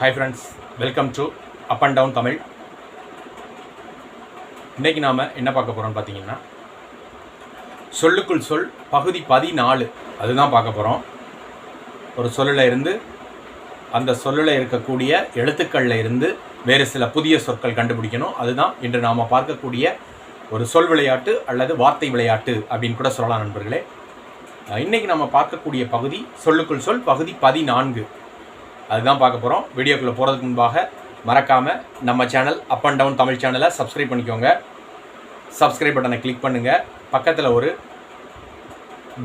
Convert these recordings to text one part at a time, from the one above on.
Hi friends welcome to Up and Down Tamil இன்றைக்கி நாம் என்ன பார்க்க போகிறோம்னு பார்த்தீங்கன்னா சொல்லுக்குள் சொல் பகுதி பதினாலு. அதுதான் பார்க்க போகிறோம் ஒரு சொல்லில் இருந்து அந்த சொல்லில் இருக்கக்கூடிய எழுத்துக்களில் இருந்து வேறு சில புதிய சொற்கள் கண்டுபிடிக்கணும். அதுதான் இன்று நாம் பார்க்கக்கூடிய ஒரு சொல் விளையாட்டு அல்லது வார்த்தை விளையாட்டு அப்படின்னு கூட சொல்லலாம் நண்பர்களே. இன்றைக்கி நம்ம பார்க்கக்கூடிய பகுதி சொல்லுக்குள் சொல் பகுதி பதினான்கு. அதுதான் பார்க்க போகிறோம் வீடியோக்குள்ளே போகிறதுக்கு முன்பாக மறக்காமல் நம்ம channel Up and Down Tamil சேனலை சப்ஸ்கிரைப் பண்ணிக்கோங்க. சப்ஸ்கிரைப் பட்டனை கிளிக் பண்ணுங்கள் பக்கத்தில் ஒரு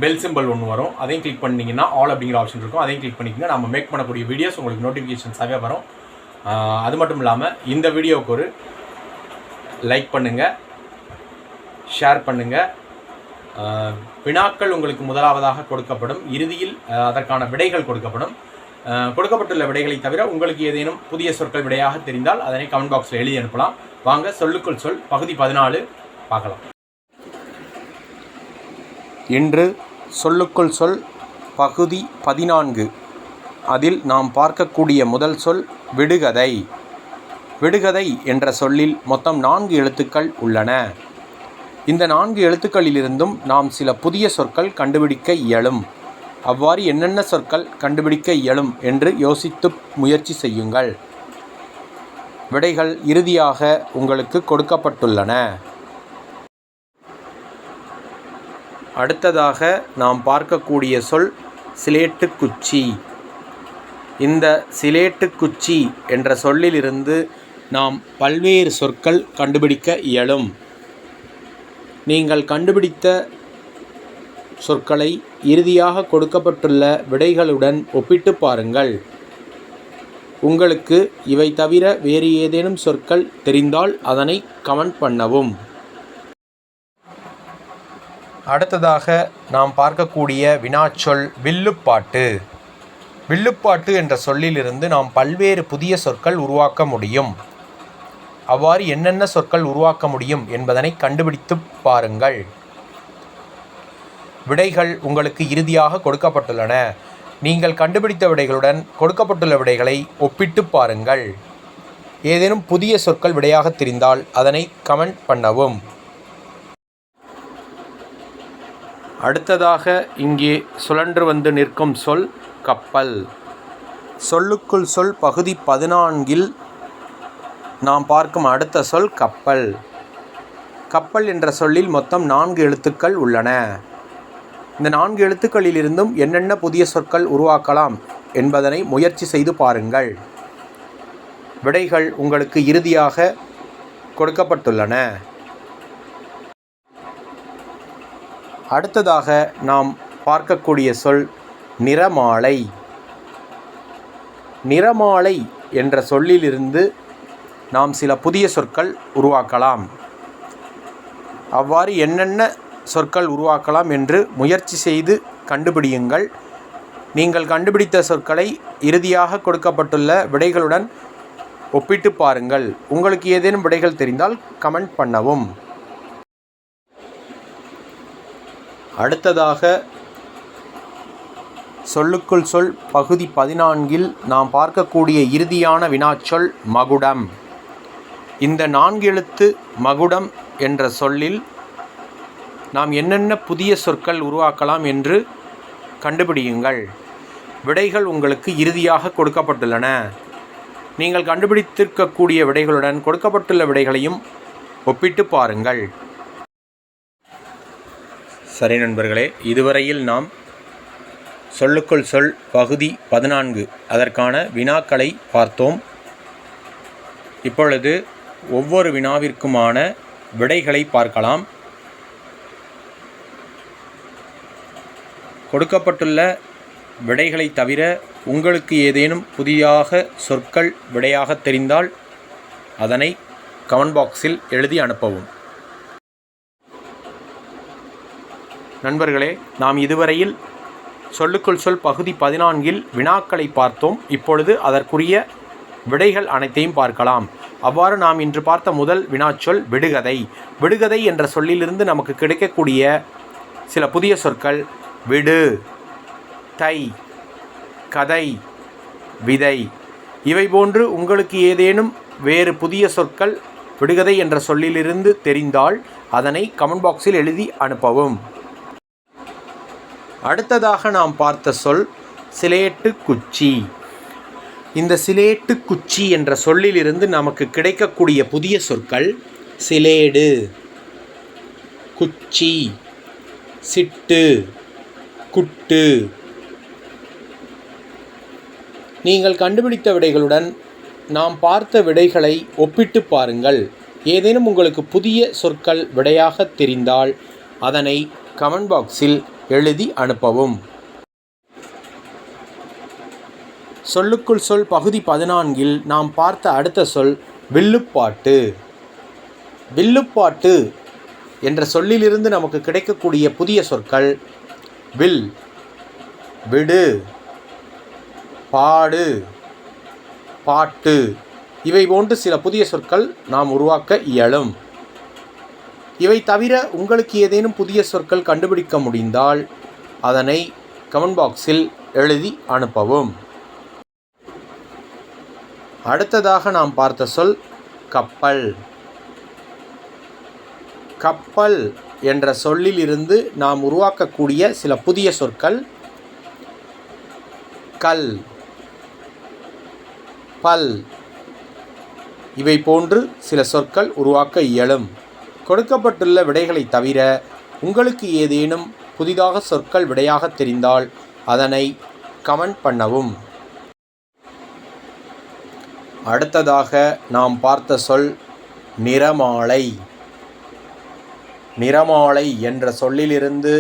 பெல் சிம்பிள் ஒன்று வரும். அதையும் கிளிக் பண்ணிங்கன்னா ஆல் அப்படிங்கிற ஆப்ஷன் இருக்கும். அதையும் கிளிக் பண்ணிக்கோங்க நம்ம மேக் பண்ணக்கூடிய வீடியோஸ் உங்களுக்கு நோட்டிஃபிகேஷன்ஸாகவே வரும். அது மட்டும் இல்லாமல் இந்த வீடியோவுக்கு ஒரு லைக் பண்ணுங்கள் ஷேர் பண்ணுங்கள் வினாக்கள் உங்களுக்கு முதலாவதாக கொடுக்கப்படும். இறுதியில் அதற்கான விடைகள் கொடுக்கப்படும். கொடுக்கப்பட்டுள்ள விடைகளை தவிர உங்களுக்கு ஏதேனும் புதிய சொற்கள் விடையாக தெரிந்தால் அதனை கமெண்ட் பாக்ஸில் எழுதி அனுப்பலாம். வாங்க சொல்லுக்குள் சொல் பகுதி பதினாலு பார்க்கலாம். இன்று சொல்லுக்குள் சொல் பகுதி பதினான்கு. அதில் நாம் பார்க்கக்கூடிய முதல் சொல் விடுகதை. விடுகதை என்ற சொல்லில் மொத்தம் நான்கு எழுத்துக்கள் உள்ளன. இந்த நான்கு எழுத்துக்களிலிருந்தும் நாம் சில புதிய சொற்கள் கண்டுபிடிக்க இயலும். அவ்வாறு என்னென்ன சொற்கள் கண்டுபிடிக்க இயலும் என்று யோசித்து முயற்சி செய்யுங்கள். விடைகள் இறுதியாக உங்களுக்கு கொடுக்கப்பட்டுள்ளன. அடுத்ததாக நாம் பார்க்கக்கூடிய சொல் சிலேட்டுக்குச்சி. இந்த சிலேட்டுக்குச்சி என்ற சொல்லிலிருந்து நாம் பல்வேறு சொற்கள் கண்டுபிடிக்க இயலும். நீங்கள் கண்டுபிடித்த சொற்களை இறுதியாக கொடுக்கப்பட்டுள்ள விடைகளுடன் ஒப்பிட்டு பாருங்கள். உங்களுக்கு இவை தவிர வேறு ஏதேனும் சொற்கள் தெரிந்தால் அதனை கமெண்ட் பண்ணவும். அடுத்ததாக நாம் பார்க்கக்கூடிய வினாச்சொல் வில்லுப்பாட்டு. வில்லுப்பாட்டு என்ற சொல்லிலிருந்து நாம் பல்வேறு புதிய சொற்கள் உருவாக்க முடியும். அவ்வாறு என்னென்ன சொற்கள் உருவாக்க முடியும் என்பதனை கண்டுபிடித்து பாருங்கள். விடைகள் உங்களுக்கு இறுதியாக கொடுக்கப்பட்டுள்ளன. நீங்கள் கண்டுபிடித்த விடைகளுடன் கொடுக்கப்பட்டுள்ள விடைகளை ஒப்பிட்டு பாருங்கள். ஏதேனும் புதிய சொற்கள் விடையாக தெரிந்தால் அதனை கமெண்ட் பண்ணவும். அடுத்ததாக இங்கே சுழன்று வந்து நிற்கும் சொல் கப்பல். சொல்லுக்குள் சொல் பகுதி பதினான்கில் நாம் பார்க்கும் அடுத்த சொல் கப்பல். கப்பல் என்ற சொல்லில் மொத்தம் நான்கு எழுத்துக்கள் உள்ளன. இந்த நான்கு எழுத்துக்களிலிருந்தும் என்னென்ன புதிய சொற்கள் உருவாக்கலாம் என்பதனை முயற்சி செய்து பாருங்கள். விடைகள் உங்களுக்கு இறுதியாக கொடுக்கப்பட்டுள்ளன. அடுத்ததாக நாம் பார்க்கக்கூடிய சொல் நிறமாலை. நிறமாலை என்ற சொல்லிலிருந்து நாம் சில புதிய சொற்கள் உருவாக்கலாம். அவ்வாறு என்னென்ன சொற்கள் உருவாக்கலாம் என்று முயற்சி செய்து கண்டுபிடியுங்கள். நீங்கள் கண்டுபிடித்த சொற்களை இறுதியாக கொடுக்கப்பட்டுள்ள விடைகளுடன் ஒப்பிட்டு பாருங்கள். உங்களுக்கு ஏதேனும் விடைகள் தெரிந்தால் கமெண்ட் பண்ணவும். அடுத்ததாக சொல்லுக்குள் சொல் பகுதி பதினான்கில் நாம் பார்க்கக்கூடிய இறுதியான வினாச்சொல் மகுடம். இந்த நான்கு எழுத்து மகுடம் என்ற சொல்லில் நாம் என்னென்ன புதிய சொற்கள் உருவாக்கலாம் என்று கண்டுபிடியுங்கள். விடைகள் உங்களுக்கு இறுதியாக கொடுக்கப்பட்டுள்ளன. நீங்கள் கண்டுபிடித்திருக்கக்கூடிய விடைகளுடன் கொடுக்கப்பட்டுள்ள விடைகளையும் ஒப்பிட்டு பாருங்கள். சரி நண்பர்களே இதுவரையில் நாம் சொல்லுக்குள் சொல் பகுதி பதினான்கு அதற்கான வினாக்களை பார்த்தோம். இப்பொழுது ஒவ்வொரு வினாவிற்குமான விடைகளை பார்க்கலாம். கொடுக்கப்பட்டுள்ள விடைகளை தவிர உங்களுக்கு ஏதேனும் புதிதாக சொற்கள் விடையாக தெரிந்தால் அதனை கமெண்ட் பாக்ஸில் எழுதி அனுப்பவும். நண்பர்களே நாம் இதுவரையில் சொல்லுக்குள் சொல் பகுதி பதினான்கில் வினாக்களை பார்த்தோம். இப்பொழுது அதற்குரிய விடைகள் அனைத்தையும் பார்க்கலாம். அவ்வாறு நாம் இன்று பார்த்த முதல் வினாச்சொல் விடுகதை. விடுகதை என்ற சொல்லிலிருந்து நமக்கு கிடைக்கக்கூடிய சில புதிய சொற்கள் விடு. தை கதை விதை. இவை போன்று உங்களுக்கு ஏதேனும் வேறு புதிய சொற்கள் விடுகதை என்ற சொல்லிலிருந்து தெரிந்தால் அதனை கமெண்ட் பாக்ஸில் எழுதி அனுப்பவும். அடுத்ததாக நாம் பார்த்த சொல் சிலேட்டு குச்சி. இந்த சிலேட்டு குச்சி என்ற சொல்லிலிருந்து நமக்கு கிடைக்கக்கூடிய புதிய சொற்கள் சிலேடு குச்சி சிட்டு குட்டு. நீங்கள் கண்டுபிடித்த விடைகளுடன் நாம் பார்த்த விடைகளை ஒப்பிட்டு பாருங்கள். ஏதேனும் உங்களுக்கு புதிய சொற்கள் விடையாக தெரிந்தால் அதனை கமெண்ட் பாக்ஸில் எழுதி அனுப்பவும். சொல்லுக்குள் சொல் பகுதி பதினான்கில் நாம் பார்த்த அடுத்த சொல் வில்லுப்பாட்டு. வில்லுப்பாட்டு என்ற சொல்லிலிருந்து நமக்கு கிடைக்கக்கூடிய புதிய சொற்கள் வில். விடு. பாடு. பாட்டு. இவை போன்று சில புதிய சொற்கள் நாம் உருவாக்க இயலும். இவை தவிர உங்களுக்கு ஏதேனும் புதிய சொற்கள் கண்டுபிடிக்க முடிந்தால் அதனை கமெண்ட் பாக்ஸில் எழுதி அனுப்பவும். அடுத்ததாக நாம் பார்த்த சொல் கப்பல். கப்பல் என்ற சொல்லிலிருந்து நாம் உருவாக்கக்கூடிய சில புதிய சொற்கள். கல். பல். இவை போன்று சில சொற்கள் உருவாக்க இயலும். கொடுக்கப்பட்டுள்ள விடைகளை தவிர உங்களுக்கு ஏதேனும் புதிதாக சொற்கள் விடையாக தெரிந்தால் அதனை கமெண்ட் பண்ணவும். அடுத்ததாக நாம் பார்த்த சொல் நிறமாலை. நிறமாலை என்ற சொல்லிலிருந்து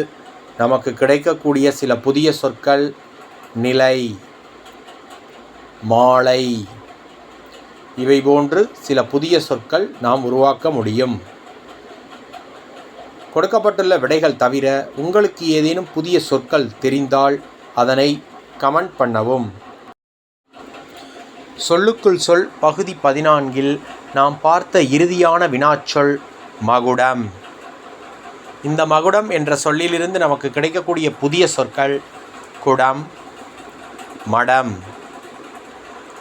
நமக்கு கிடைக்கக்கூடிய சில புதிய சொற்கள் நிலை மாலை. இவை போன்று சில புதிய சொற்கள் நாம் உருவாக்க முடியும். கொடுக்கப்பட்டுள்ள விடைகள் தவிர உங்களுக்கு ஏதேனும் புதிய சொற்கள் தெரிந்தால் அதனை கமெண்ட் பண்ணவும். சொல்லுக்குள் சொல் பகுதி பதினான்கில் நாம் பார்த்த இறுதியான வினாச்சொல் மகுடம். இந்த மகுடம் என்ற சொல்லிலிருந்து நமக்கு கிடைக்கக்கூடிய புதிய சொற்கள் குடம் மடம்.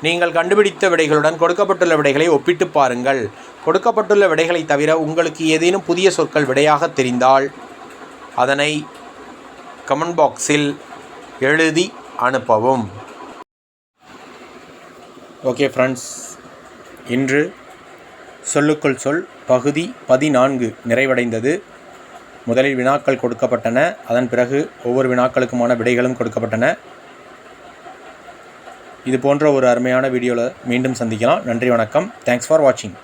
நீங்கள் கண்டுபிடித்த விடைகளுடன் கொடுக்கப்பட்டுள்ள விடைகளை ஒப்பிட்டு பாருங்கள். கொடுக்கப்பட்டுள்ள விடைகளை தவிர உங்களுக்கு ஏதேனும் புதிய சொற்கள் விடையாக தெரிந்தால் அதனை கமெண்ட் பாக்ஸில் எழுதி அனுப்பவும். ஓகே ஃப்ரெண்ட்ஸ் இன்று சொல்லுக்குள் சொல் பகுதி பதினான்கு நிறைவடைந்தது. முதலில் வினாக்கள் கொடுக்கப்பட்டன அதன் பிறகு ஒவ்வொரு வினாக்களுக்குமான விடைகளும் கொடுக்கப்பட்டன. இது போன்ற ஒரு அருமையான வீடியோவில் மீண்டும் சந்திக்கலாம். நன்றி வணக்கம். தேங்க்ஸ் ஃபார் வாட்சிங்